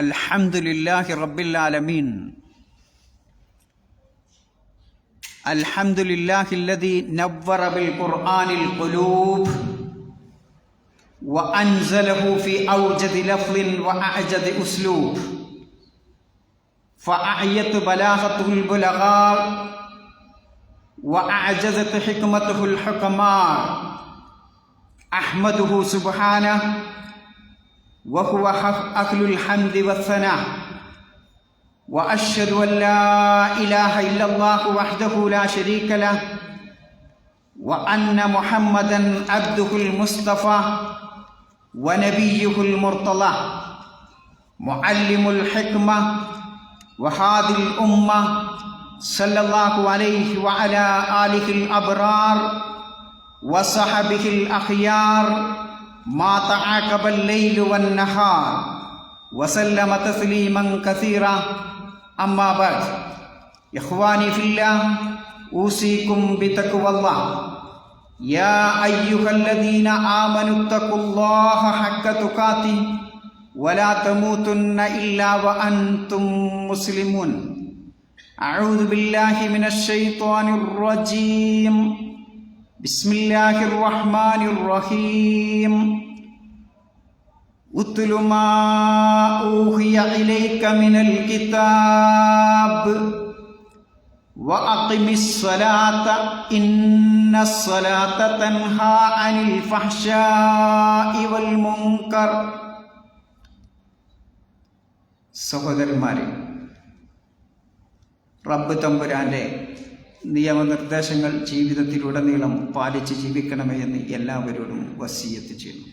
الحمد لله رب العالمين. الحمد لله الذي نور بالقرآن القلوب وأنزله في أوجد لفظ وأعجد أسلوب. فأعيت بلاغته البلغاء وأعجزت حكمته الحكماء. أحمده سبحانه وهو أهل الحمد والثناء. وأشهد أن لا إله إلا الله وحده لا شريك له وأن محمدا عبده المصطفى ونبيه المرتضى معلم الحكمة وهذه الأمة صلى الله عليه وعلى آله الأبرار وصحبه الأخيار ما تعاقب الليل والنهار وسلم تسليما كثيرا أما بعد إخواني في الله أوصيكم بتقوى الله يا أيها الذين آمنوا اتقوا الله حق تقاته ولا تموتن إلا وأنتم مسلمون أعوذ بالله من الشيطان الرجيم بسم الله الرحمن الرحيم اتل ما اوحي اليك من الكتاب واقم الصلاه ان الصلاه تنهى عن الفحشاء والمنكر സഹോദരന്മാരെ റബ്ബ് തമ്പുരാന്റെ നിയമനിർദ്ദേശങ്ങൾ ജീവിതത്തിലുടനീളം പാലിച്ച് ജീവിക്കണമേ എന്ന് എല്ലാവരോടും വസീയത്ത് ചെയ്യുന്നു.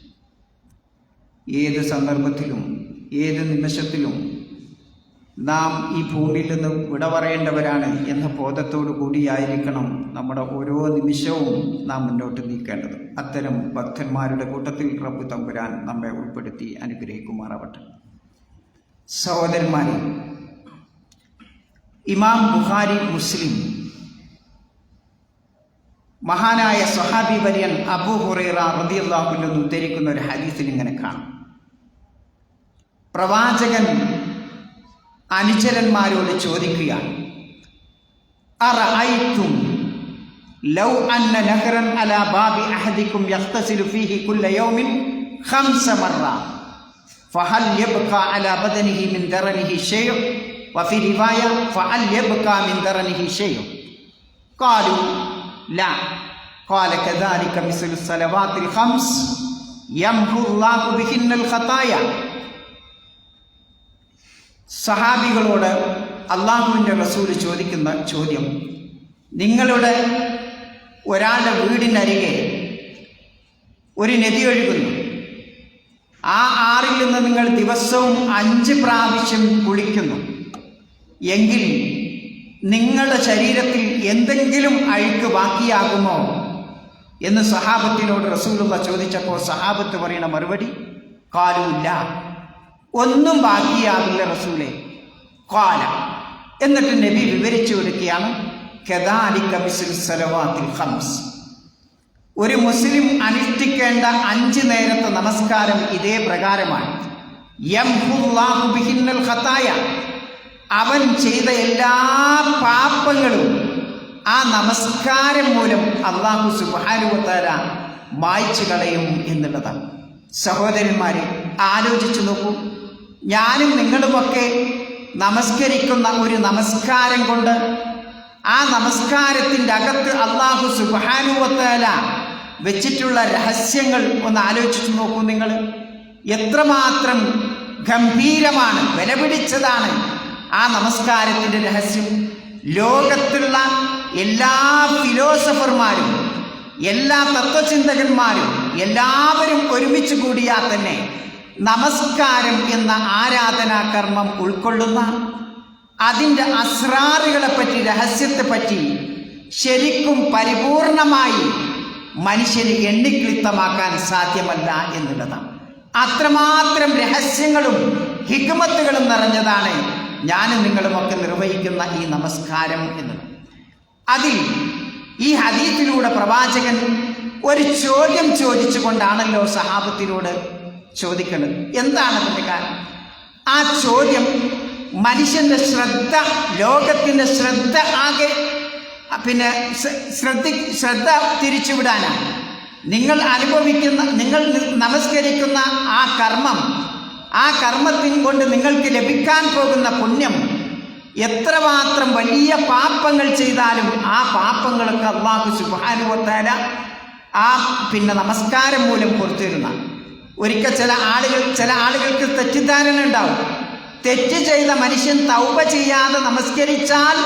ഏത് സന്ദർഭത്തിലും ഏത് നിമിഷത്തിലും നാം ഈ ഭൂമിയിൽ നിന്ന് വിട പറയേണ്ടവരാണ് എന്ന ബോധത്തോടു കൂടിയായിരിക്കണം നമ്മുടെ ഓരോ നിമിഷവും നാം മുന്നോട്ട് നീക്കേണ്ടത്. അത്തരം ഭക്തന്മാരുടെ കൂട്ടത്തിൽ റബ്ബ് തമ്പുരാൻ നമ്മെ ഉൾപ്പെടുത്തി അനുഗ്രഹിക്കുമാറാവട്ടെ. സഹോദരന്മാരെ ഇമാം ബുഹാരി മുസ്ലിം മഹാനായ സഹാബി വര്യൻ അബു ഹുറൈറ റതിയല്ലാഹുലൊന്ന് ഉദ്ധരിക്കുന്ന ഒരു ഹദീസിൽ ഇങ്ങനെ കാണാം. പ്രവാചകൻ അനുചരന്മാരോട് ചോദിക്കുകയാണ് അറഅയ്തും ലൗ അന്ന നഹറൻ അലാ ബാബി അഹദിക്കും യഖ്തസിലു ഫീഹി കുല്ല യൗമിൻ ഖംസ മർറ ഫഹൽ യബ്ഖ അലാ ബദനിഹി മിൻ ദറനിഹി ഷൈഉ വഫി റിവായ ഫഹൽ യബ്ഖ മിൻ ദറനിഹി ഷൈഉ ഖാലു لا قال كذلك مثل الصلوات الخمس يمحو الله بهن الخطايا സഹാബികളോട് അള്ളാഹുവിൻ്റെ റസൂൽ ചോദിക്കുന്ന ചോദ്യം നിങ്ങളുടെ ഒരാളുടെ വീടിനരികെ ഒരു നദി ഒഴുകുന്നു ആ ആറിൽ നിന്ന് നിങ്ങൾ ദിവസവും അഞ്ച് പ്രാവശ്യം കുളിക്കുന്നു എങ്കിൽ നിങ്ങളുടെ ശരീരത്തിൽ എന്തെങ്കിലും അഴുക്ക് ബാക്കിയാകുമോ? എന്ന് സഹാബത്തിനോട് റസൂലുള്ള ചോദിച്ചപ്പോൾ സഹാബത്ത് പറയുന്ന മറുപടി കാലുമില്ല ഒന്നും ബാക്കിയാകില്ല റസൂലെ. കാല എന്നിട്ട് നബി വിവരിച്ചു കൊടുക്കുകയാണ് ഹംസ് ഒരു മുസ്ലിം അനുഷ്ഠിക്കേണ്ട അഞ്ച് നേരത്തെ നമസ്കാരം ഇതേ പ്രകാരമാണ്. അവൻ ചെയ്ത എല്ലാ പാപങ്ങളും ആ നമസ്കാരം മൂലം അള്ളാഹു സുബാനുവത്താര മായ്ച്ചു കളയും എന്നുള്ളതാണ്. സഹോദരന്മാരെ ആലോചിച്ചു നോക്കൂ. ഞാനും നിങ്ങളുമൊക്കെ നമസ്കരിക്കുന്ന ഒരു നമസ്കാരം കൊണ്ട് ആ നമസ്കാരത്തിന്റെ അകത്ത് അള്ളാഹു സുബാനുവത്താല വെച്ചിട്ടുള്ള രഹസ്യങ്ങൾ ഒന്ന് ആലോചിച്ചു നോക്കൂ നിങ്ങൾ. എത്രമാത്രം ഗംഭീരമാണ് വിലപിടിച്ചതാണ് ആ നമസ്കാരത്തിന്റെ രഹസ്യം. ലോകത്തുള്ള എല്ലാ ഫിലോസഫർമാരും എല്ലാ തത്വചിന്തകന്മാരും എല്ലാവരും ഒരുമിച്ച് കൂടിയാൽ തന്നെ നമസ്കാരം എന്ന ആരാധനാ കർമ്മം ഉൾക്കൊള്ളുന്ന അതിന്റെ അസ്രാറുകളെപ്പറ്റി രഹസ്യത്തെപ്പറ്റി രഹസ്യത്തെ പറ്റി ശരിക്കും പരിപൂർണമായി മനുഷ്യന് എണ്ണിക്ലിത്തമാക്കാൻ സാധ്യമല്ല എന്നുള്ളതാണ്. അത്രമാത്രം രഹസ്യങ്ങളും ഹിക്മത്തുകളും നിറഞ്ഞതാണ് ഞാനും നിങ്ങളുമൊക്കെ നിർവഹിക്കുന്ന ഈ നമസ്കാരം എന്നത്. അതിൽ ഈ ഹദീത്തിലൂടെ പ്രവാചകൻ ഒരു ചോദ്യം ചോദിച്ചുകൊണ്ടാണല്ലോ സഹാബത്തിനോട് ചോദിക്കുന്നത് എന്താണ് അതിന്റെ കാരണം? ആ ചോദ്യം മനുഷ്യന്റെ ശ്രദ്ധ ലോകത്തിന്റെ ശ്രദ്ധ ആകെ പിന്നെ ശ്രദ്ധ ശ്രദ്ധി ശ്രദ്ധ തിരിച്ചുവിടാനാണ്. നിങ്ങൾ അനുഭവിക്കുന്ന നിങ്ങൾ നമസ്കരിക്കുന്ന ആ കർമ്മം ആ കർമ്മത്തിൻ കൊണ്ട് നിങ്ങൾക്ക് ലഭിക്കാൻ പോകുന്ന പുണ്യം എത്രമാത്രം വലിയ പാപ്പങ്ങൾ ചെയ്താലും ആ പാപ്പങ്ങളൊക്കെ അള്ളാഹു സുബാനുവത്താല ആ പിന്നെ നമസ്കാരം മൂലം പുറത്തിരുന്ന ഒരിക്കൽ ചില ആളുകൾ ചില ആളുകൾക്ക് തെറ്റിദ്ധാരണ ഉണ്ടാവും. തെറ്റ് ചെയ്ത മനുഷ്യൻ തൗപ ചെയ്യാതെ നമസ്കരിച്ചാൽ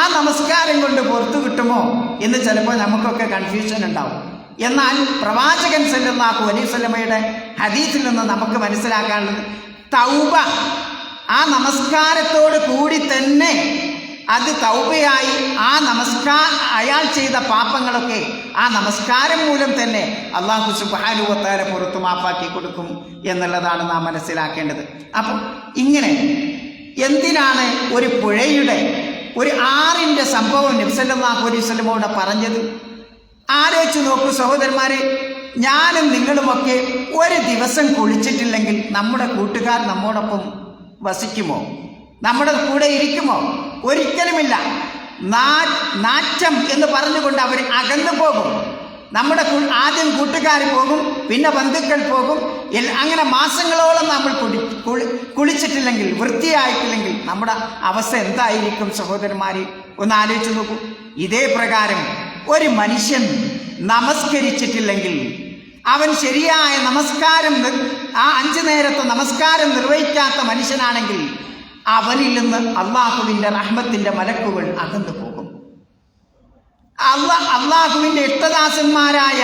ആ നമസ്കാരം കൊണ്ട് പുറത്തു കിട്ടുമോ എന്ന് ചിലപ്പോൾ നമുക്കൊക്കെ കൺഫ്യൂഷൻ ഉണ്ടാവും. എന്നാൽ പ്രവാചകൻ സല്ലല്ലാഹു അലൈഹി വസല്ലമയുടെ ഹദീസിൽ നിന്ന് നമുക്ക് മനസ്സിലാക്കാനുള്ളത് തൗബ ആ നമസ്കാരത്തോട് കൂടി തന്നെ അത് തൗബയായി ആ നമസ്കാര അയാൾ ചെയ്ത പാപങ്ങളൊക്കെ ആ നമസ്കാരം മൂലം തന്നെ അള്ളാഹു സുബാനുവത്താരെ പുറത്തു മാപ്പാക്കി കൊടുക്കും എന്നുള്ളതാണ് നാം മനസ്സിലാക്കേണ്ടത്. അപ്പം ഇങ്ങനെ എന്തിനാണ് ഒരു പുഴയുടെ ഒരു ആറിന്റെ സംഭവം നബ്സല്ലാഹു അലൈഹി സ്വലമോട് പറഞ്ഞത്? ആലോചിച്ച് നോക്കൂ സഹോദരന്മാരെ ഞാനും നിങ്ങളുമൊക്കെ ഒരു ദിവസം കുളിച്ചിട്ടില്ലെങ്കിൽ നമ്മുടെ കൂട്ടുകാർ നമ്മോടൊപ്പം വസിക്കുമോ? നമ്മുടെ കൂടെ ഇരിക്കുമോ? ഒരിക്കലുമില്ല. നാറ്റം എന്ന് പറഞ്ഞുകൊണ്ട് അവർ അകന്നു പോകും. നമ്മുടെ ആദ്യം കൂട്ടുകാർ പോകും പിന്നെ ബന്ധുക്കൾ പോകും. അങ്ങനെ മാസങ്ങളോളം നമ്മൾ കുളി കുളിച്ചിട്ടില്ലെങ്കിൽ വൃത്തിയായിട്ടില്ലെങ്കിൽ നമ്മുടെ അവസ്ഥ എന്തായിരിക്കും സഹോദരന്മാരെ? ഒന്ന് ആലോചിച്ച് നോക്കൂ. ഇതേ പ്രകാരം ഒരു മനുഷ്യൻ നമസ്കരിച്ചിട്ടില്ലെങ്കിൽ അവൻ ശരിയായ നമസ്കാരം ആ അഞ്ചു നേരത്തെ നമസ്കാരം നിർവഹിക്കാത്ത മനുഷ്യനാണെങ്കിൽ അവനിൽ നിന്ന് അള്ളാഹുവിന്റെ റഹ്മത്തിന്റെ മലക്കുകൾ അകന്നു പോകും. അള്ളാ അള്ളാഹുവിന്റെ ഇഷ്ടദാസന്മാരായ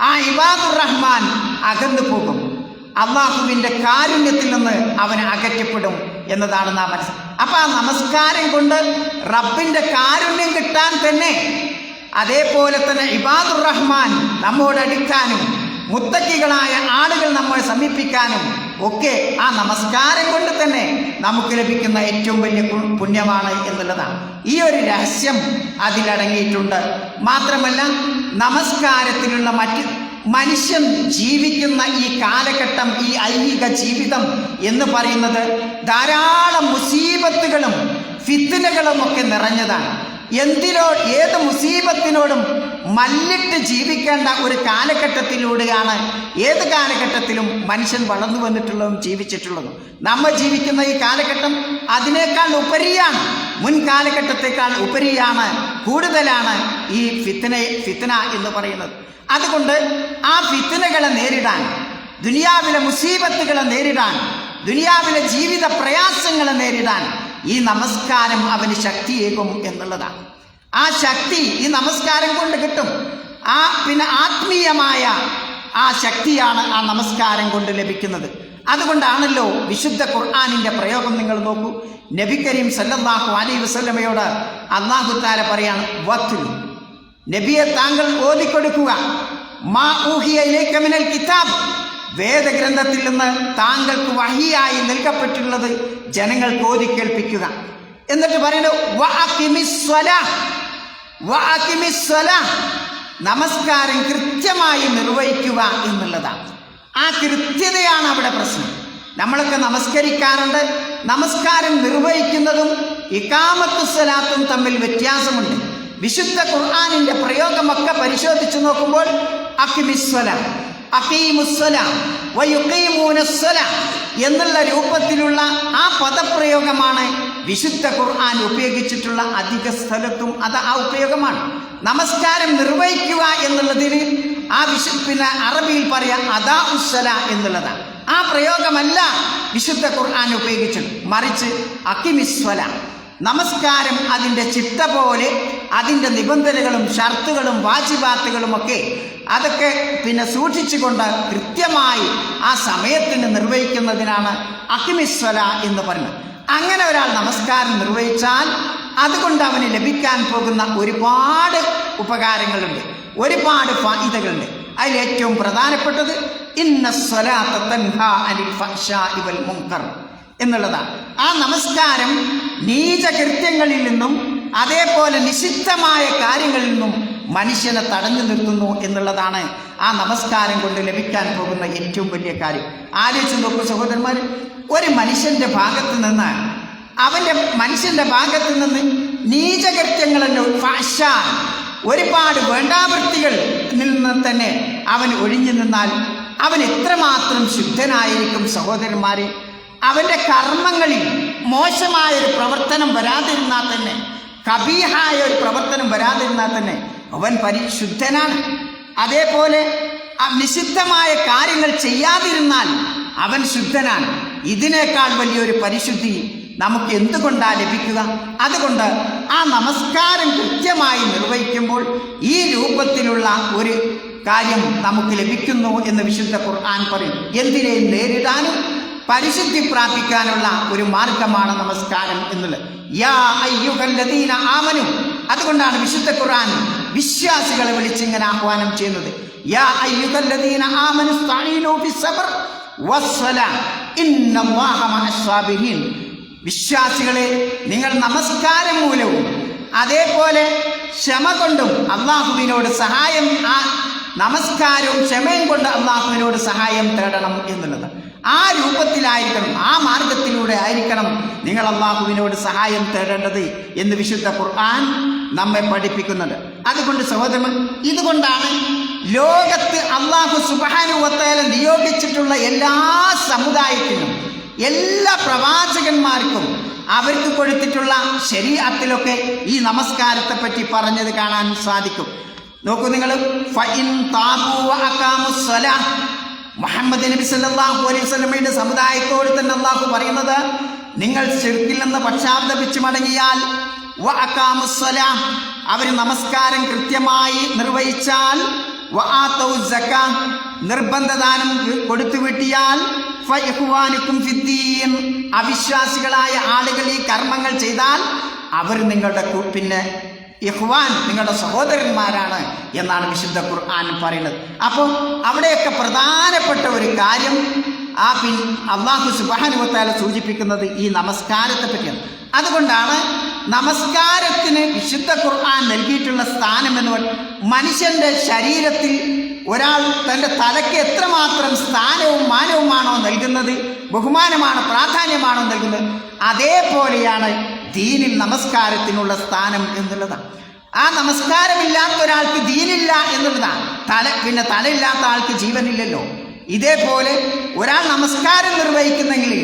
ആ ഇബാദുർ റഹ്മാൻ അകന്നു പോകും. അള്ളാഹുവിന്റെ കാരുണ്യത്തിൽ നിന്ന് അവൻ അകറ്റപ്പെടും എന്നതാണ് നാം മനസ്സിലാക്കുന്നത് അപ്പം ആ നമസ്കാരം കൊണ്ട് റബ്ബിന്റെ കാരുണ്യം കിട്ടാൻ തന്നെ അതേപോലെ തന്നെ ഇബാദുർ റഹ്മാൻ നമ്മോട് അടുക്കാനും മുത്തക്കികളായ ആളുകൾ നമ്മളെ സമീപിക്കാനും ഒക്കെ ആ നമസ്കാരം കൊണ്ട് തന്നെ നമുക്ക് ലഭിക്കുന്ന ഏറ്റവും വലിയ പുണ്യമാണ് എന്നുള്ളതാണ്. ഈ ഒരു രഹസ്യം അതിലടങ്ങിയിട്ടുണ്ട് മാത്രമല്ല നമസ്കാരത്തിലുള്ള മറ്റ് മനുഷ്യൻ ജീവിക്കുന്ന ഈ കാലഘട്ടം ഈ ഐഹിക ജീവിതം എന്ന് പറയുന്നത് ധാരാളം മുസീബത്തുകളും ഫിത്തിനകളും ഒക്കെ നിറഞ്ഞതാണ്. എന്തിനോ ഏത് മുസീബത്തിനോടും മല്ലിട്ട് ജീവിക്കേണ്ട ഒരു കാലഘട്ടത്തിലൂടെയാണ് ഏത് കാലഘട്ടത്തിലും മനുഷ്യൻ വളർന്നു വന്നിട്ടുള്ളതും ജീവിച്ചിട്ടുള്ളതും. നമ്മൾ ജീവിക്കുന്ന ഈ കാലഘട്ടം അതിനേക്കാൾ ഉപരിയാണ്. മുൻ കാലഘട്ടത്തേക്കാൾ ഉപരിയാണ് കൂടുതലാണ് ഈ ഫിത്തന ഫിത്തന എന്ന് പറയുന്നത്. അതുകൊണ്ട് ആ ഫിത്തനകളെ നേരിടാൻ ദുനിയാവിലെ മുസീബത്തുകളെ നേരിടാൻ ദുനിയാവിലെ ജീവിത പ്രയാസങ്ങളെ നേരിടാൻ ഈ നമസ്കാരം അവന് ശക്തിയേകും എന്നുള്ളതാണ്. ആ ശക്തി ഈ നമസ്കാരം കൊണ്ട് കിട്ടും. ആ പിന്നെ ആത്മീയമായ ആ ശക്തിയാണ് ആ നമസ്കാരം കൊണ്ട് ലഭിക്കുന്നത്. അതുകൊണ്ടാണല്ലോ വിശുദ്ധ ഖുർആാനിന്റെ പ്രയോഗം നിങ്ങൾ നോക്കൂ. നബി കരീം സല്ലല്ലാഹു അലൈ വസല്ലമയോട് അള്ളാഹു താല പറയാണ് വത്തു നബിയെ താങ്കൾ ഓതിക്കൊടുക്കുക. മാ ഊഹിയ ഇലേക്കമിനൽ കിതാബ്. വേദഗ്രന്ഥത്തിൽ നിന്ന് താങ്കൾക്ക് വഹിയായി നൽകപ്പെട്ടിട്ടുള്ളത് ജനങ്ങൾ ഓതി കേൾപ്പിക്കുക. എന്നിട്ട് പറയുന്നത്. നമസ്കാരം കൃത്യമായി നിർവഹിക്കുക എന്നുള്ളതാണ്. ആ കൃത്യതയാണ് അവിടെ പ്രശ്നം. നമ്മളൊക്കെ നമസ്കരിക്കാറുണ്ട് നമസ്കാരം നിർവഹിക്കുന്നതും ഇക്കാമത്തു സ്വലാത്തും തമ്മിൽ വ്യത്യാസമുണ്ട്. വിശുദ്ധ ഖുർആാനിന്റെ പ്രയോഗമൊക്കെ പരിശോധിച്ചു നോക്കുമ്പോൾ അക്കിമിസ്വല എന്നുള്ള രൂപത്തിലുള്ള ആ പദപ്രയോഗമാണ് വിശുദ്ധ ഖുർആൻ ഉപയോഗിച്ചിട്ടുള്ള അധിക സ്ഥലത്തും അത് ആ ഉപയോഗമാണ്. നമസ്കാരം നിർവഹിക്കുക എന്നുള്ളതിന് ആ വിശു പിന്നെ അറബിയിൽ പറയാം അദാ ഉസ്സല എന്നുള്ളതാണ്. ആ പ്രയോഗമല്ല വിശുദ്ധ ഖുർആൻ ഉപയോഗിച്ചത്. മറിച്ച് അക്കിമിസ്വല നമസ്കാരം അതിന്റെ ചിട്ട പോലെ അതിന്റെ നിബന്ധനകളും ഷർത്തുകളും വാജിബാത്തുകളും ഒക്കെ അതൊക്കെ പിന്നെ സൂക്ഷിച്ചുകൊണ്ട് കൃത്യമായി ആ സമയത്തിന് നിർവഹിക്കുന്നതിനാണ് അഹിമിസ്വല എന്ന് പറഞ്ഞത് അങ്ങനെ ഒരാൾ നമസ്കാരം നിർവഹിച്ചാൽ അതുകൊണ്ട് അവന് ലഭിക്കാൻ പോകുന്ന ഒരുപാട് ഉപകാരങ്ങളുണ്ട് ഒരുപാട് ഫായിദകളുണ്ട്. അതിൽ ഏറ്റവും പ്രധാനപ്പെട്ടത് ഇന്ന സ്വലാത്ത തൻഹാ അനിൽ ഫഹ്ശാഇ വൽ എന്നുള്ളതാണ്. ആ നമസ്കാരം നീചകൃത്യങ്ങളിൽ നിന്നും അതേപോലെ നിഷിദ്ധമായ കാര്യങ്ങളിൽ നിന്നും മനുഷ്യനെ തടഞ്ഞു നിർത്തുന്നു എന്നുള്ളതാണ് ആ നമസ്കാരം കൊണ്ട് ലഭിക്കാൻ പോകുന്ന ഏറ്റവും വലിയ കാര്യം. ആലോചിച്ച് നോക്കൂ സഹോദരന്മാർ ഒരു മനുഷ്യന്റെ ഭാഗത്ത് നിന്ന് അവന്റെ മനുഷ്യന്റെ ഭാഗത്ത് നിന്ന് നീചകൃത്യങ്ങളെന്നോ ഭാഷ ഒരുപാട് വേണ്ടാവൃത്തികൾ നിന്ന് തന്നെ അവൻ ഒഴിഞ്ഞു നിന്നാൽ അവൻ എത്രമാത്രം ശുദ്ധനായിരിക്കും സഹോദരന്മാരെ? അവന്റെ കർമ്മങ്ങളിൽ മോശമായൊരു പ്രവർത്തനം വരാതിരുന്നാൽ തന്നെ കബീഹായ ഒരു പ്രവർത്തനം വരാതിരുന്നാൽ തന്നെ അവൻ പരിശുദ്ധനാണ്. അതേപോലെ നിഷിദ്ധമായ കാര്യങ്ങൾ ചെയ്യാതിരുന്നാൽ അവൻ ശുദ്ധനാണ്. ഇതിനേക്കാൾ വലിയൊരു പരിശുദ്ധി നമുക്ക് എന്തുകൊണ്ടാ ലഭിക്കുക? അതുകൊണ്ട് ആ നമസ്കാരം കൃത്യമായി നിർവഹിക്കുമ്പോൾ ഈ രൂപത്തിലുള്ള ഒരു കാര്യം നമുക്ക് ലഭിക്കുന്നു എന്ന് വിശുദ്ധ ഖുർആൻ പറയും എന്തിനേയും നേരിടാനും പരിശുദ്ധി പ്രാപിക്കാനുള്ള ഒരു മാർഗമാണ് നമസ്കാരം എന്നുള്ളത്. ആമനു. അതുകൊണ്ടാണ് വിശുദ്ധ ഖുർആൻ വിശ്വാസികളെ വിളിച്ചിങ്ങനെ ആഹ്വാനം ചെയ്യുന്നത്. വിശ്വാസികളെ നിങ്ങൾ നമസ്കാരം മൂലവും അതേപോലെ ക്ഷമ കൊണ്ടും അള്ളാഹുവിനോട് സഹായം ആ നമസ്കാരവും ക്ഷമയും കൊണ്ട് അള്ളാഹുവിനോട് സഹായം തേടണം എന്നുള്ളത്. ആ രൂപത്തിലായിരിക്കണം ആ മാർഗത്തിലൂടെ ആയിരിക്കണം നിങ്ങൾ അള്ളാഹുവിനോട് സഹായം തേടേണ്ടത് എന്ന് വിശുദ്ധ ഖുർആൻ നമ്മെ പഠിപ്പിക്കുന്നുണ്ട് അതുകൊണ്ട് സഹോദരൻ ഇതുകൊണ്ടാണ് ലോകത്ത് അള്ളാഹു സുബാനുവത്തേല നിയോഗിച്ചിട്ടുള്ള എല്ലാ സമുദായത്തിനും എല്ലാ പ്രവാചകന്മാർക്കും അവർക്ക് കൊടുത്തിട്ടുള്ള ശരീരത്തിലൊക്കെ ഈ നമസ്കാരത്തെ പറ്റി പറഞ്ഞത് കാണാൻ സാധിക്കും. നോക്കൂ നിങ്ങൾ മുഹമ്മദ് നബി സല്ലല്ലാഹു അലൈഹി വസല്ലമയുടെ സമുദായത്തോട് തന്നെ അള്ളാഹു പറയുന്നത് നിങ്ങൾ ശിർക്കിൽ നിന്ന് പക്ഷാന്തപിച്ച് മടങ്ങിയാൽ അവർ നമസ്കാരം കൃത്യമായി നിർവഹിച്ചാൽ നിർബന്ധദാനം കൊടുത്തു ഫിദ്ദീൻ. അവിശ്വാസികളായ ആളുകൾ ഈ കർമ്മങ്ങൾ ചെയ്താൽ അവർ നിങ്ങളുടെ പിന്നെ ഇഹ്വാൻ നിങ്ങളുടെ സഹോദരന്മാരാണ് എന്നാണ് വിശുദ്ധ ഖുർആൻ പറയുന്നത്. അപ്പോൾ അവിടെയൊക്കെ പ്രധാനപ്പെട്ട ഒരു കാര്യം ആ പിൻ അള്ളാഹു സുബാനുവത്താല സൂചിപ്പിക്കുന്നത് ഈ നമസ്കാരത്തെ പറ്റിയാണ്. അതുകൊണ്ടാണ് നമസ്കാരത്തിന് വിശുദ്ധ ഖുർആൻ നൽകിയിട്ടുള്ള സ്ഥാനം എന്ന് മനുഷ്യന്റെ ശരീരത്തിൽ ഒരാൾ തന്റെ തലയ്ക്ക് എത്രമാത്രം സ്ഥാനവും മാനവുമാണോ നൽകുന്നത് ബഹുമാനമാണോ പ്രാധാന്യമാണോ നൽകുന്നത് അതേപോലെയാണ് ദീനിൽ നമസ്കാരത്തിനുള്ള സ്ഥാനം എന്നുള്ളതാണ്. ആ നമസ്കാരമില്ലാത്ത ഒരാൾക്ക് ദീനില്ല എന്നുള്ളതാണ്. തല പിന്നെ തലയില്ലാത്ത ആൾക്ക് ജീവനില്ലല്ലോ. ഇതേപോലെ ഒരാൾ നമസ്കാരം നിർവഹിക്കുന്നെങ്കിൽ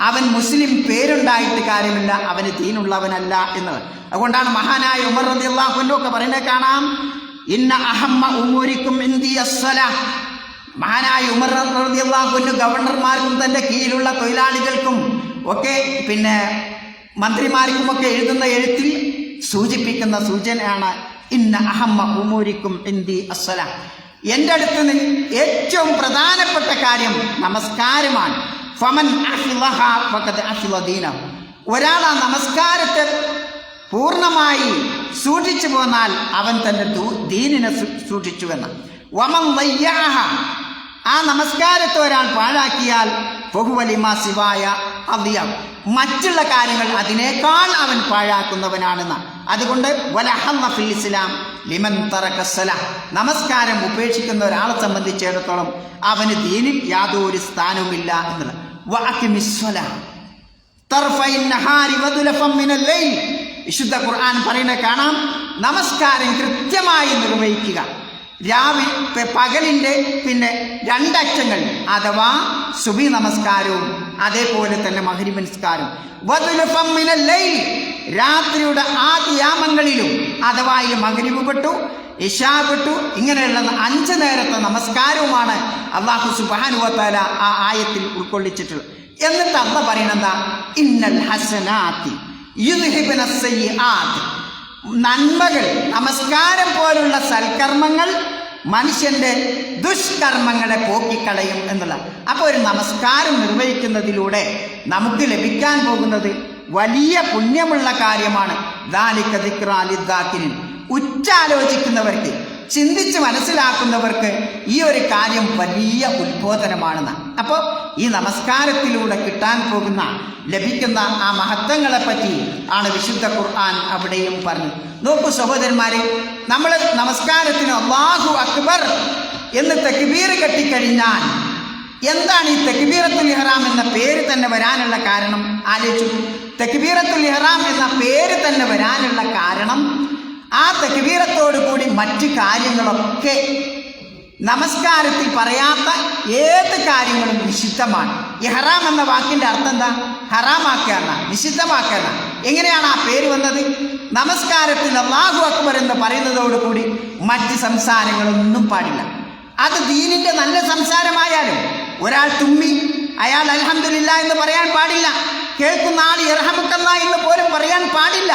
അവൻ മുസ്ലിം പേരുണ്ടായിട്ട് കാര്യമില്ല അവന് ദീനുള്ളവനല്ല എന്ന് അതുകൊണ്ടാണ് മഹാനായ ഉമർ റതി അള്ളാഹുനൊക്കെ പറയുന്നത് കാണാം. ഇന്ന അഹമ്മ ഉമൂരിക്കും മഹാനായ ഉമർ റതി അള്ളാഹുനു ഗവർണർമാർക്കും തന്റെ കീഴിലുള്ള തൊഴിലാളികൾക്കും ഒക്കെ പിന്നെ മന്ത്രിമാർക്കുമൊക്കെ എഴുതുന്ന എഴുത്തിൽ സൂചിപ്പിക്കുന്ന സൂചനയാണ് ഇന്ന അഹമ്മ ഉമൂരിക്കും ഇന്ത്യ അസ്വല എന്റെ അടുത്ത് നിന്ന് ഏറ്റവും പ്രധാനപ്പെട്ട കാര്യം നമസ്കാരമാണ്. ഫമൻ. ഒരാൾ ആ നമസ്കാരത്തെ പൂർണമായി സൂക്ഷിച്ചു പോന്നാൽ അവൻ തന്റെ ദീനിനെ സൂക്ഷിച്ചുവെന്ന് വമം വയ്യാഹ ആ നമസ്കാരത്തെ ഒരാൾ പാഴാക്കിയാൽ ബഹുവലിമ ശിവായ അവ്യം. മറ്റുള്ള കാര്യങ്ങൾ അതിനേക്കാൾ അവൻ പാഴാക്കുന്നവനാണെന്ന് അതുകൊണ്ട് ഇസ്ലാം ലിമൻ തറക്കസല നമസ്കാരം ഉപേക്ഷിക്കുന്ന ഒരാളെ സംബന്ധിച്ചിടത്തോളം അവന് ദീനിൽ യാതൊരു സ്ഥാനവുമില്ല എന്നുള്ളത്. വിശുദ്ധ ഖുർആൻ പറയുന്നത് കാണാം. നമസ്കാരം കൃത്യമായി നിർവഹിക്കുക. രാവിലെ പകലിന്റെ പിന്നെ രണ്ടറ്റങ്ങൾ അഥവാ സുബി നമസ്കാരവും അതേപോലെ തന്നെ മഹരി നമസ്കാരം. രാത്രിയുടെ ആദ്യാമങ്ങളിലും അഥവാ ഈ മകരിവ് പെട്ടു ഇഷാ പെട്ടു ഇങ്ങനെയുള്ള അഞ്ച് നേരത്തെ നമസ്കാരവുമാണ് അള്ളാഹു സുബാനുവത്താല ആ ആയത്തിൽ ഉൾക്കൊള്ളിച്ചിട്ടുള്ളത് എന്നിട്ട് അമ്മ പറയണെന്താ ഇന്നൽ ഹസനാത്തി. നന്മകൾ നമസ്കാരം പോലുള്ള സൽക്കർമ്മങ്ങൾ മനുഷ്യന്റെ ദുഷ്കർമ്മങ്ങളെ പോക്കിക്കളയും എന്നുള്ള അപ്പോൾ ഒരു നമസ്കാരം നിർവഹിക്കുന്നതിലൂടെ നമുക്ക് ലഭിക്കാൻ പോകുന്നത് വലിയ പുണ്യമുള്ള കാര്യമാണ്. ദാലിക ദിക്റാ ഉച്ചാലോചിക്കുന്നവർക്ക് ചിന്തിച്ച് മനസ്സിലാക്കുന്നവർക്ക് ഈ ഒരു കാര്യം വലിയ ഉത്ബോധനമാണെന്ന് അപ്പോൾ ഈ നമസ്കാരത്തിലൂടെ കിട്ടാൻ പോകുന്ന ലഭിക്കുന്ന ആ മഹത്വങ്ങളെ പറ്റി ആണ് വിശുദ്ധ ഖുർആൻ അവിടെയും പറഞ്ഞു. നോക്കൂ സഹോദരന്മാരെ നമ്മൾ നമസ്കാരത്തിന് അള്ളാഹു അക്ബർ എന്ന് തെക്കുബീർ കെട്ടിക്കഴിഞ്ഞാൽ എന്താണ് ഈ തെക്കുബീറത്തുൽ ഇഹ്റാം എന്ന പേര് തന്നെ വരാനുള്ള കാരണം? ആലോചിച്ചു. തെക്കുബീറത്തുൽ ഇഹ്റാം എന്ന പേര് തന്നെ വരാനുള്ള കാരണം ആ തെക്കുബീറത്തോടു കൂടി മറ്റു കാര്യങ്ങളൊക്കെ നമസ്കാരത്തിൽ പറയാത്ത ഏത് കാര്യങ്ങളും നിഷിദ്ധമാണ്. ഈ ഹറാം എന്ന വാക്കിന്റെ അർത്ഥം എന്താ? ഹറാമാക്കുക എന്ന നിഷിദ്ധമാക്കുക എങ്ങനെയാണ് ആ പേര് വന്നത്? നമസ്കാരത്തിൽ അള്ളാഹു അക്ബർ എന്ന് പറയുന്നതോടുകൂടി മറ്റ് സംസാരങ്ങളൊന്നും പാടില്ല. അത് ദീനിന്റെ നല്ല സംസാരമായാലും ഒരാൾ തുമ്മി അയാൾ അലഹമില്ല എന്ന് പറയാൻ പാടില്ല. കേൾക്കുന്ന ആൾ ഇറഹമുക്കല്ല എന്ന് പോലും പറയാൻ പാടില്ല.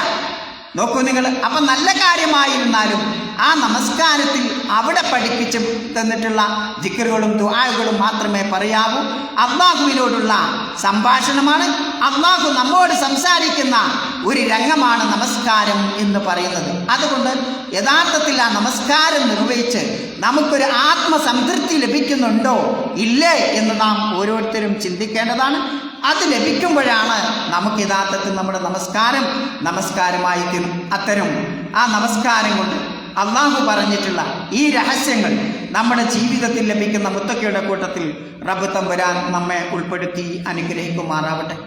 നോക്കൂ നിങ്ങൾ. അപ്പൊ നല്ല കാര്യമായിരുന്നാലും ആ നമസ്കാരത്തിൽ അവിടെ പഠിപ്പിച്ചു തന്നിട്ടുള്ള ജിക്കറുകളും ദുആകളും മാത്രമേ പറയാവൂ. അള്ളാഹുവിനോടുള്ള സംഭാഷണമാണ്. അള്ളാഹു നമ്മോട് സംസാരിക്കുന്ന ഒരു രംഗമാണ് നമസ്കാരം എന്ന് പറയുന്നത്. അതുകൊണ്ട് യഥാർത്ഥത്തിൽ ആ നമസ്കാരം നിർവഹിച്ച് നമുക്കൊരു ആത്മസംതൃപ്തി ലഭിക്കുന്നുണ്ടോ? ഇല്ലേ എന്ന് നാം ഓരോരുത്തരും ചിന്തിക്കേണ്ടതാണ്. അത് ലഭിക്കുമ്പോഴാണ് നമുക്ക് യഥാർത്ഥത്തിൽ നമ്മുടെ നമസ്കാരം നമസ്കാരമായി തീരും അത്തരം ആ നമസ്കാരം കൊണ്ട് അള്ളാഹു പറഞ്ഞിട്ടുള്ള ഈ രഹസ്യങ്ങൾ നമ്മുടെ ജീവിതത്തിൽ ലഭിക്കുന്ന മുത്തക്കയുടെ കൂട്ടത്തിൽ റബ്ബ് തമ്പുരാൻ നമ്മെ ഉൾപ്പെടുത്തി അനുഗ്രഹിക്കുമാറാവട്ടെ.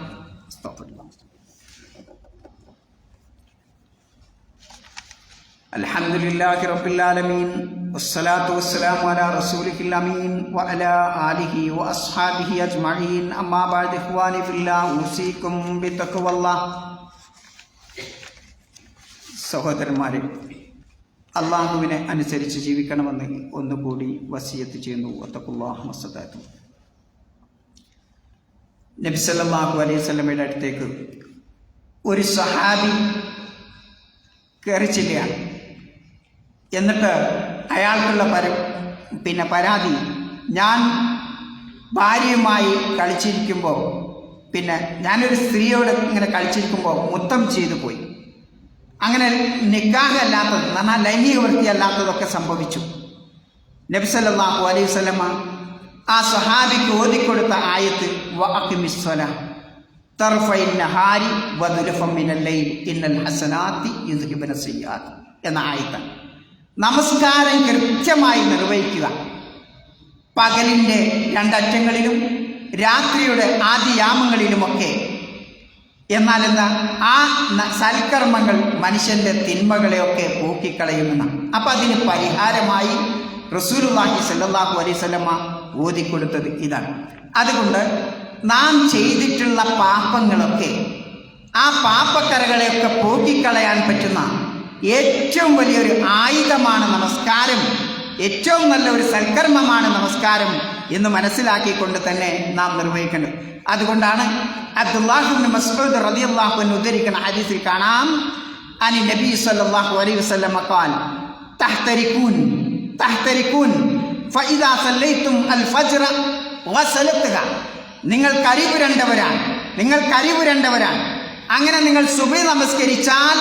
അലഹമുല്ലാഹി റബുല്ലാലമീൻ വസ്സലാത്തു വസ്സലാം അല റസൂലിഹിൽ അമീൻ വഅല ആലിഹി വഅസ്ഹാബിഹി അജ്മഈൻ. അമ്മാ ബഅദ് ഇഖ്വാനി ഫില്ലാ ഉസീകും ബിത്തഖ്വല്ലാഹ് സഹോദരന്മാരെ അള്ളാഹുവിനെ അനുസരിച്ച് ജീവിക്കണമെന്ന് ഒന്നുകൂടി വസിയത്ത് ചെയ്യുന്നു. അത്തക്കുല്ലാഹ് മസദാത്തു നബിസല്ലാഹു അലൈഹി സ്വലമയുടെ അടുത്തേക്ക് ഒരു സഹാബി കയറി എന്നിട്ട് അയാൾക്കുള്ള പര പിന്നെ പരാതി. ഞാൻ ഭാര്യയുമായി കളിച്ചിരിക്കുമ്പോൾ പിന്നെ ഞാനൊരു സ്ത്രീയോട് ഇങ്ങനെ കളിച്ചിരിക്കുമ്പോൾ മുത്തം ചെയ്തു പോയി. അങ്ങനെ നിക്കാഹ് പറഞ്ഞാൽ ലൈംഗിക വൃത്തിയല്ലാത്തതൊക്കെ സംഭവിച്ചു. നബ്സല്ലാഹു അലൈഹി സ്വലമ ആ സഹാബിക്ക് ഓതിക്കൊടുത്ത ആയത്ത് ലൈൽ ഇന്നൽ എന്ന ആയത്താണ്. നമസ്കാരം കൃത്യമായി നിർവഹിക്കുക. പകലിന്റെ രണ്ടറ്റങ്ങളിലും രാത്രിയുടെ ആദിയാമങ്ങളിലുമൊക്കെ. എന്നാൽ എന്താ ആ സൽക്കർമ്മങ്ങൾ മനുഷ്യന്റെ തിന്മകളെയൊക്കെ പോക്കിക്കളയുമെന്നാണ് അപ്പം അതിന് പരിഹാരമായി റസൂലുള്ളാഹി സല്ലല്ലാഹു അലൈഹി വസല്ലമ ഓതിക്കൊടുത്തത് ഇതാണ്. അതുകൊണ്ട് നാം ചെയ്തിട്ടുള്ള പാപങ്ങളൊക്കെ ആ പാപ്പക്കരകളെയൊക്കെ പോക്കിക്കളയാൻ പറ്റുന്ന ഏറ്റവും വലിയൊരു ആയുധമാണ് നമസ്കാരം. ഏറ്റവും നല്ല ഒരു സൽക്കർമ്മമാണ് നമസ്കാരം എന്ന് മനസ്സിലാക്കിക്കൊണ്ട് തന്നെ നാം നിർവഹിക്കേണ്ടത്. അതുകൊണ്ടാണ് മസ്ഊദ് റളിയല്ലാഹു അൻഹു ഉദ്ധരിക്കുന്ന ഹദീസിൽ കാണാം. അനി നബി അലൈഹി വസല്ലം സല്ലൈതും അൽ നിങ്ങൾ കരിപുരണ്ടവരാണ് നിങ്ങൾ കരിപുരണ്ടവരാണ് അങ്ങനെ നിങ്ങൾ സുബൈ നമസ്കരിച്ചാൽ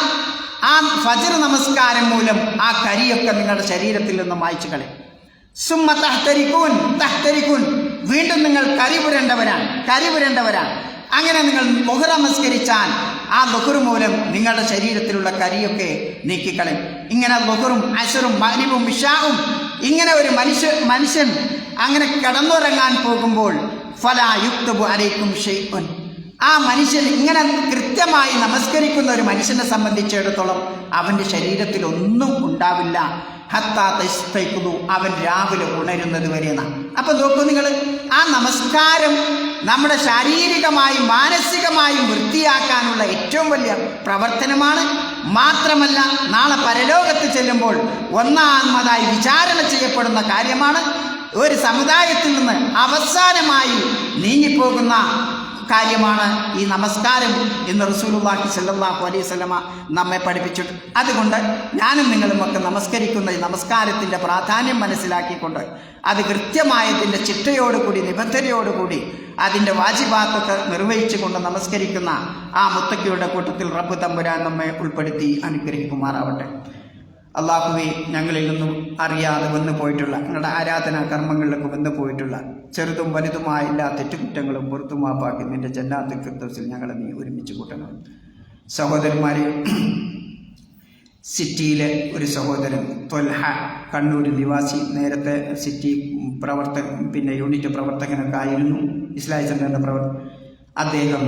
ആ ഫജർ നമസ്കാരം മൂലം ആ കരിയൊക്കെ നിങ്ങളുടെ ശരീരത്തിൽ നിന്ന് മായ്ച്ചു കളയും. സുമ്മ തഹ്തരിക്കൂൻ തഹ്തരിക്കൂൻ. വീണ്ടും നിങ്ങൾ കരിപുരണ്ടവരാണ് കരിപുരണ്ടവരാണ് അങ്ങനെ നിങ്ങൾ മുഹർ നമസ്കരിച്ചാൽ ആ ബഹുർ മൂലം നിങ്ങളുടെ ശരീരത്തിലുള്ള കരിയൊക്കെ നീക്കിക്കളയും. ഇങ്ങനെ ബഹുറും അസറും മഗ്രിബും വിഷാവും ഇങ്ങനെ ഒരു മനുഷ്യ മനുഷ്യൻ അങ്ങനെ കിടന്നുറങ്ങാൻ പോകുമ്പോൾ ഫലായുക്തബു യുക്തബു അലൈക്കും ഷെയ്ഖുൻ ആ മനുഷ്യൻ ഇങ്ങനെ കൃത്യമായി നമസ്കരിക്കുന്ന ഒരു മനുഷ്യനെ സംബന്ധിച്ചിടത്തോളം അവന്റെ ശരീരത്തിൽ ഒന്നും ഉണ്ടാവില്ല. ഹത്താ തൈസ്തൈക്കുന്നു അവൻ രാവിലെ ഉണരുന്നത് വരെ എന്നാണ് അപ്പൊ നോക്കൂ നിങ്ങൾ ആ നമസ്കാരം നമ്മുടെ ശാരീരികമായും മാനസികമായും വൃത്തിയാക്കാനുള്ള ഏറ്റവും വലിയ പ്രവർത്തനമാണ്. മാത്രമല്ല നാളെ പരലോകത്ത് ചെല്ലുമ്പോൾ ഒന്നാമതായി വിചാരണ ചെയ്യപ്പെടുന്ന കാര്യമാണ്. ഒരു സമുദായത്തിൽ നിന്ന് അവസാനമായി നീങ്ങിപ്പോകുന്ന കാര്യമാണ് ഈ നമസ്കാരം എന്ന് റസൂലുള്ളാഹി സല്ലല്ലാഹു അലൈഹി വസല്ലമ നമ്മെ പഠിപ്പിച്ചിട്ട്. അതുകൊണ്ട് ഞാനും നിങ്ങളുമൊക്കെ നമസ്കരിക്കുന്ന ഈ നമസ്കാരത്തിന്റെ പ്രാധാന്യം മനസ്സിലാക്കിക്കൊണ്ട് അത് കൃത്യമായതിന്റെ ചിട്ടയോടുകൂടി നിബന്ധനയോടുകൂടി അതിന്റെ വാജിബാത്തൊക്കെ നിർവഹിച്ചുകൊണ്ട് നമസ്കരിക്കുന്ന ആ മുത്തക്കിയുടെ കൂട്ടത്തിൽ റബ്ബ് തമ്പുരാൻ നമ്മെ ഉൾപ്പെടുത്തി അനുഗ്രഹിക്കുമാറാവട്ടെ. അള്ളാഹുവെ ഞങ്ങളിൽ നിന്നും അറിയാതെ വന്നു പോയിട്ടുള്ള ഞങ്ങളുടെ ആരാധനാ കർമ്മങ്ങളിലൊക്കെ വന്നു പോയിട്ടുള്ള ചെറുതും വലുതുമായ എല്ലാ തെറ്റുകുറ്റങ്ങളും പുറത്തുമാപ്പാക്കി നിന്റെ ജന്നാത്തിൽ ഫിർദൗസിൽ ഞങ്ങളെ നീ ഒരുമിച്ച് കൂട്ടണം. സഹോദരന്മാരെ സിറ്റിയിലെ ഒരു സഹോദരൻ തൊൽഹ കണ്ണൂർ നിവാസി നേരത്തെ സിറ്റി പ്രവർത്തക പിന്നെ യൂണിറ്റ് പ്രവർത്തകനൊക്കെ ആയിരുന്നു ഇസ്ലാഹി സെന്ററിന്റെ പ്രവർ അദ്ദേഹം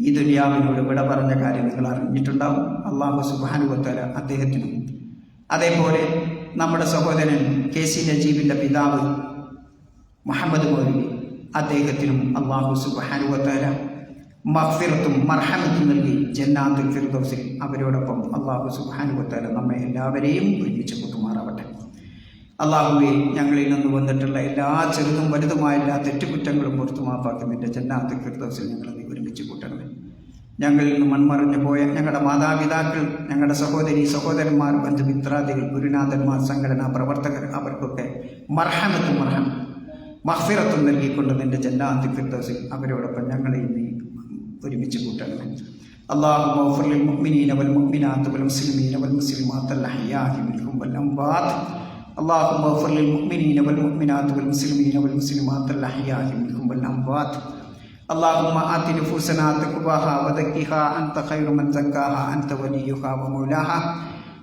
ഈ ദുനിയാവിനോട് വിട പറഞ്ഞ കാര്യം നിങ്ങൾ അറിഞ്ഞിട്ടുണ്ടാവും. അള്ളാഹു സുബാനുവത്തല അദ്ദേഹത്തിനും അതേപോലെ നമ്മുടെ സഹോദരൻ കെ സി നജീബിന്റെ പിതാവ് മുഹമ്മദ് മൗലവി അദ്ദേഹത്തിനും അള്ളാഹു സുബാനുവത്താര മഹ്ഫിറത്തും മർഹമത്തും നൽകി ജന്നാത്തുൽ ഫിർദോസിൽ അവരോടൊപ്പം അള്ളാഹു സുബാനുവത്താര നമ്മെ എല്ലാവരെയും ഒരുമിച്ച് കൂട്ടുമാറാവട്ടെ. അള്ളാഹുവെ ഞങ്ങളിൽ നിന്ന് വന്നിട്ടുള്ള എല്ലാ ചെറുതും വലുതുമായ എല്ലാ തെറ്റുകുറ്റങ്ങളും പുറത്തു മാപ്പാക്കി നിന്റെ ജന്നാത്തുൽ ഫിർദൗസിൽ ഞങ്ങളെ ഒരുമിച്ച് കൂട്ടണമേ. ഞങ്ങളിൽ നിന്ന് മൺമറഞ്ഞു പോയ ഞങ്ങളുടെ മാതാപിതാക്കൾ ഞങ്ങളുടെ സഹോദരി സഹോദരന്മാർ ബന്ധുമിത്രാദികൾ ഗുരുനാഥന്മാർ സംഘടനാ പ്രവർത്തകർ അവർക്കൊക്കെ മർഹമത്തും മർഹം മഹ്ഫിറത്തും നൽകിക്കൊണ്ട് നിന്റെ ജന്നാത്തി ഫിർദൗസിൽ അവരോടൊപ്പം ഞങ്ങളെ നീ ഒരുമിച്ച് കൂട്ടണമേ اللهم اغفر للمؤمنين والمؤمنات والمسلمين والمسلمات الأحياء منهم والأموات اللهم اغفر للمؤمنين والمؤمنات والمسلمين والمسلمات الأحياء منهم والأموات اللهم آت نفوسنا تقواها وزكها أنت خير من زكاها أنت وليها ومولاها.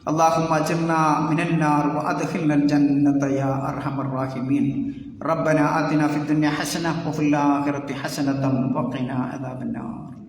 اللهم اجرنا من النار وأدخلنا الجنة يا أرحم الراحمين. ربنا آتنا في الدنيا حسنة وفي الآخرة حسنة وقنا عذاب النار.